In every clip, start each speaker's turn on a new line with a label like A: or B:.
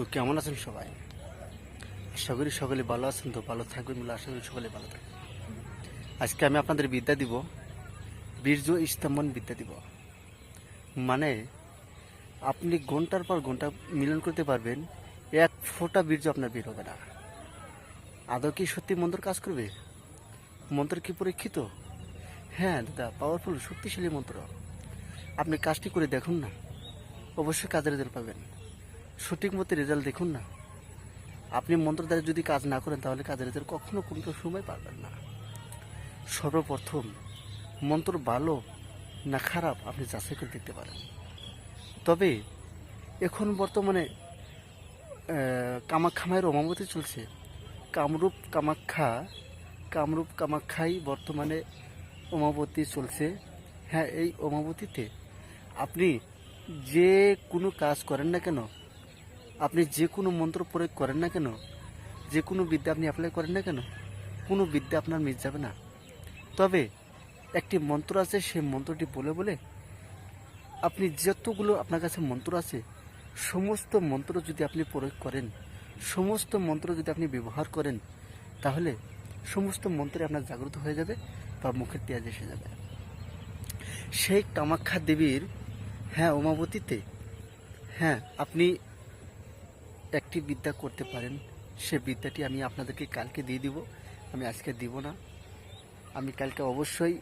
A: তো কেমন আছেন সবাই? আশা করি সকলে ভালো আছেন, তো ভালো থাকবেন বলে আশা করি সকলে ভালো থাকবেন। আজকে আমি আপনাদের বিদ্যা দিব, বীর্য স্তম্ভন বিদ্যা দিব। মানে আপনি ঘণ্টার পর ঘণ্টা মিলন করতে পারবেন, এক ফোঁটা বীর্য আপনার বের হবে না। আদৌ কি সত্যি মন্ত্র কাজ করবে? মন্ত্র কি পরীক্ষিত? হ্যাঁ দাদা পাওয়ারফুল শক্তিশালী মন্ত্র। আপনি কাজটি করে দেখুন না, অবশ্যই কাজের পাবেন। সঠিক মতো রেজাল্ট দেখুন না। আপনি মন্ত্র দ্বারা যদি কাজ না করেন তাহলে কাজের রেজাল্ট কখনো কোনো সময় পারবেন না। সর্বপ্রথম মন্ত্র ভালো না খারাপ আপনি যাচাই করে দেখতে পারেন। তবে এখন বর্তমানে আহ, কামাখ্যা মায়ের অমাবতী চলছে। কামরূপ কামাখ্যা কামরূপ কামাখ্যাই বর্তমানে অমাবতী চলছে। হ্যাঁ এই অমাবতীতে আপনি যে কোনো কাজ করেন না কেন আপনি যে কোনো মন্ত্র প্রয়োগ করেন না কেন? যে কোনো বিদ্যা আপনি অ্যাপ্লাই করেন না কেন? কোনো বিদ্যা আপনার মিস যাবে না। তবে একটি মন্ত্র আছে, সেই মন্ত্রটি বলে বলে আপনি যতগুলো আপনার কাছে মন্ত্র আছে, সমস্ত মন্ত্র যদি আপনি প্রয়োগ করেন, সমস্ত মন্ত্র যদি আপনি ব্যবহার করেন, তাহলে সমস্ত মন্ত্রে আপনার জাগ্রত হয়ে যাবে বা মুখের তেজ এসে যাবে। সেই কামাখ্যা দেবীর হ্যাঁ উমাবতীতে হ্যাঁ আপনি একটি বিদ্যা করতে পারেন, সে বিদ্যাটি আমি আপনাদেরকে কালকে দিয়ে দিব। আমি আজকে দিব না। আমি কালকে অবশ্যই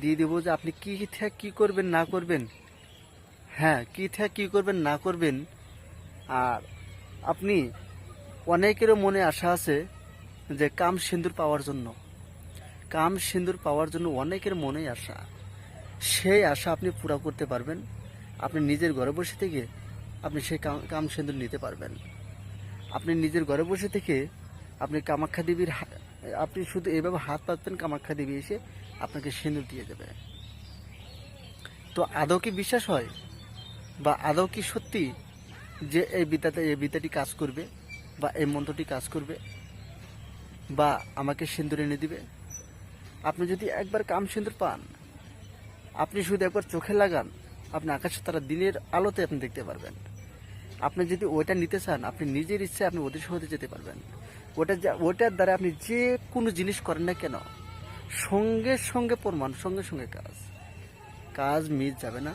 A: দিয়ে দেবো যে আপনি কী থেকে কী করবেন, না করবেন। হ্যাঁ কী থেকে কী করবেন, না করবেন। আর আপনি অনেকেরও মনে আশা আছে যে কাম সিন্দুর পাওয়ার জন্য। কাম সিন্দুর পাওয়ার জন্য অনেকের মনেই আশা। সেই আশা আপনি পুরো করতে পারবেন। আপনি নিজের ঘরে বসে থেকে আপনি সেই কাম- সিন্দুর নিতে পারবেন। আপনি নিজের ঘরে বসে থেকে আপনি কামাখ্যা দেবীর আপনি শুধু এভাবে হাত পাতবেন কামাখ্যা দেবী এসে আপনাকে সিন্দুর দিয়ে দেবে। তো আদৌ কি বিশ্বাস হয়? বা আদৌ কি সত্যি যে এই বিদ্যাতে, এই বিদ্যাটি কাজ করবে? বা এই মন্ত্রটি কাজ করবে? বা আমাকে সিন্দুর এনে দিবে? আপনি যদি একবার কাম সিন্দুর পান, আপনি শুধু একবার চোখে লাগান, আপনি আকাশে তারা দিনের আলোতে আপনি দেখতে পারবেন। আপনি যদি ওইটা নিতে চান, আপনি নিজের ইচ্ছে আপনি ওদের সহজে যেতে পারবেন। ওটা ওটার দ্বারা আপনি যে কোনো জিনিস করেন না কেন, সঙ্গে সঙ্গে প্রমাণ, সঙ্গে সঙ্গে কাজ। কাজ মিস যাবে না,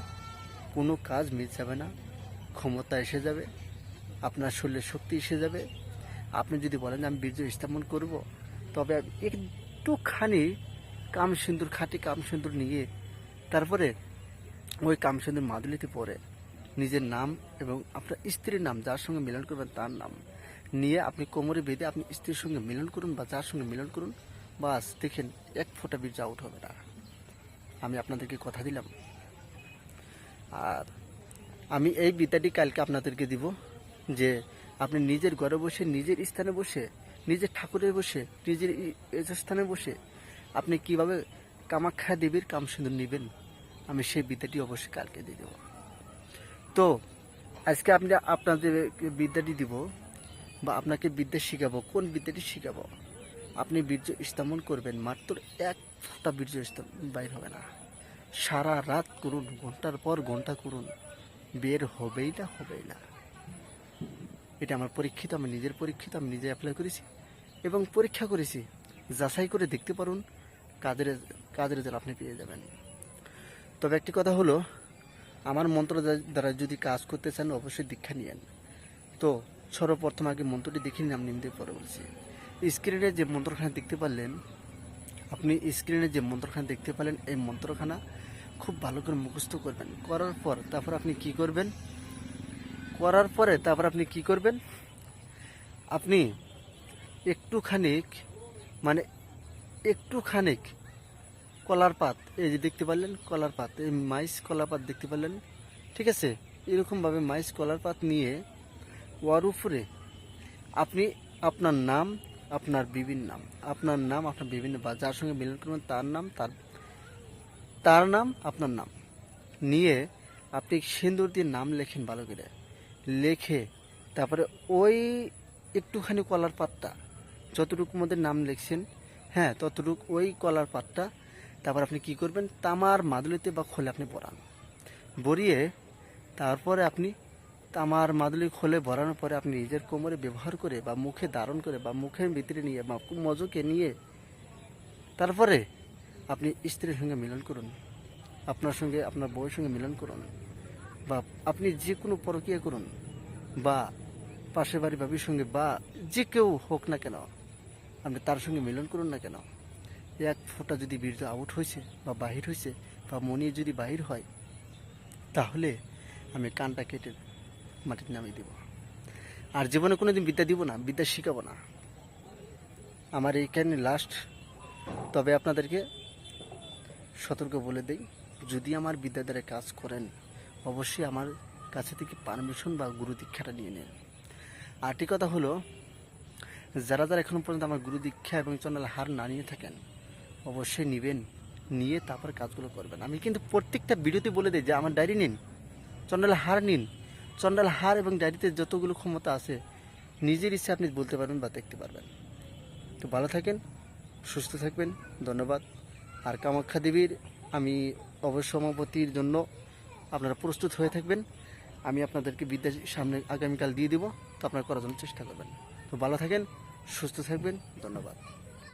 A: কোনো কাজ মিস যাবে না। ক্ষমতা এসে যাবে, আপনার শরীরে শক্তি এসে যাবে। আপনি যদি বলেন যে আমি বীর্য স্থাপন করব, তবে একটুখানি কাম সিন্দুর খাঁটি কাম সিন্দুর নিয়ে, তারপরে ওই কাম সিন্দুর মাদুলিতে পরে নিজের নাম এবং আপনার স্ত্রীর নাম, যার সঙ্গে মিলন করবেন তার নাম। নিয়ে আপনি কোমরে বেঁধে আপনি স্ত্রীর সঙ্গে মিলন করুন বা যার সঙ্গে মিলন করুন, বাস দেখেন এক ফোঁটা বীর্য আউট হবে না। আমি আপনাদেরকে কথা দিলাম। আর আমি এই বিদ্যাটি কালকে আপনাদেরকে দিব যে আপনি নিজের ঘরে বসে, নিজের স্থানে বসে, নিজের ঠাকুরে বসে, নিজের স্থানে বসে আপনি কীভাবে কামাখ্যা দেবীর কামসিন্দুর নেবেন, আমি সেই বিদ্যাটি অবশ্যই কালকে দিয়ে দেবো। তো আজকে আপনি আপনাদের বিদ্যাটি দিব বা আপনাকে বিদ্যা শিখাবো। কোন বিদ্যাটি শিখাবো? আপনি বীর্য স্থাপন করবেন, মাত্র এক ফোঁটা বীর্য বাইর হবে না। সারা রাত করুন, ঘণ্টার পর ঘণ্টা করুন, বের হবেই না হবেই না। এটা আমার পরীক্ষিত, আমি নিজের পরীক্ষিত, আমি নিজে অ্যাপ্লাই করেছি এবং পরীক্ষা করেছি। যাচাই করে দেখতে পারুন, কাদের কাদের রেজাল্ট আপনি পেয়ে যাবেন। তবে একটি কথা হলো আমার মন্ত্র দ্বারা যদি কাজ করতে চান, অবশ্যই দীক্ষা নিয়েন। তো, সর্বপ্রথম আগে মন্ত্রটি দেখে নিন, আমি নিমতে পরে বলছি। স্ক্রিনে যে মন্ত্রখানা দেখতে পারলেন, আপনি স্ক্রিনে যে মন্ত্রখানা দেখতে পেলেন এই মন্ত্রখানা খুব ভালো করে মুখস্থ করবেন। করার পর তারপর আপনি কি করবেন? করার পরে তারপর আপনি কি করবেন? আপনি একটুখানিক মানে একটুখানিক কলার পাত, এই যে দেখতে পারলেন কলার পাত, এই মাইস কলার পাত দেখতে পারলেন, ঠিক আছে? এরকমভাবে মাইস কলার পাত নিয়ে ওয়ার উপরে আপনি আপনার নাম, আপনার বিভিন্ন নাম, আপনার নাম, আপনার বিভিন্ন বা যার সঙ্গে মিলন করবেন তার নাম, তার তার নাম, আপনার নাম নিয়ে আপনি সিন্দুর দিয়ে নাম লেখেন ভালো করে। লেখে তারপরে ওই একটুখানি কলার পাতটা, যতটুকু মধ্যে নাম লিখছেন হ্যাঁ ততটুকু ওই কলার পাতটা তারপর আপনি কি করবেন? তামার মাদুলিতে বা খোলে আপনি বরান। বরিয়ে তারপরে আপনি তামার মাদুলি খোলে ভরানোর পরে আপনি নিজের কোমরে ব্যবহার করে বা মুখে ধারণ করে বা মুখের ভিতরে নিয়ে বা মজকে নিয়ে তারপরে আপনি স্ত্রীর সঙ্গে মিলন করুন। আপনার সঙ্গে, আপনার বউয়ের সঙ্গে মিলন করুন। বা আপনি যে কোনো পরকীয়া করুন। বা পাশের বাড়ি বাবির সঙ্গে বা যে কেউ হোক না কেন, আপনি তার সঙ্গে মিলন করুন না কেন। এক ফোঁটা যদি বীর্য আউট হয়েছে বা বাহির হয়েছে বা মনি যদি বাহির হয়, তাহলে আমি কানটা কেটে মাটির নামিয়ে দিব। আর জীবনে কোনো দিন বিদ্যা দিব না, বিদ্যা শিখাবো না। আমার এইখানে লাস্ট তবে আপনাদেরকে সতর্ক বলে দেই, যদি আমার বিদ্যা দ্বারা কাজ করেন, অবশ্যই আমার কাছে থেকে পারমিশন বা গুরু দীক্ষাটা নিয়ে নেন। আরটি কথা হলো, যারা যারা এখনও পর্যন্ত আমার গুরু দীক্ষা এবং চন্ডাল হার না নিয়ে থাকেন অবশ্যই নেবেন। নিয়ে তারপর কাজগুলো করবেন। আমি কিন্তু প্রত্যেকটা ভিডিওতে বলে দিই যে আমার ডায়েরি নিন, চন্ডাল হার নিন। চন্ডাল হার এবং ডায়েরিতে যতগুলো ক্ষমতা আছে, নিজের ইচ্ছে আপনি বলতে পারবেন বা দেখতে পারবেন। তো ভালো থাকেন, সুস্থ থাকবেন, ধন্যবাদ। আর কামাখ্যা দেবীর আমি অবসমাপতির জন্য আপনারা প্রস্তুত হয়ে থাকবেন। আমি আপনাদেরকে বিদ্যা সামনে আগামীকাল দিয়ে দিব, তো আপনারা করার জন্য চেষ্টা করবেন। তো ভালো থাকেন, সুস্থ থাকবেন, ধন্যবাদ।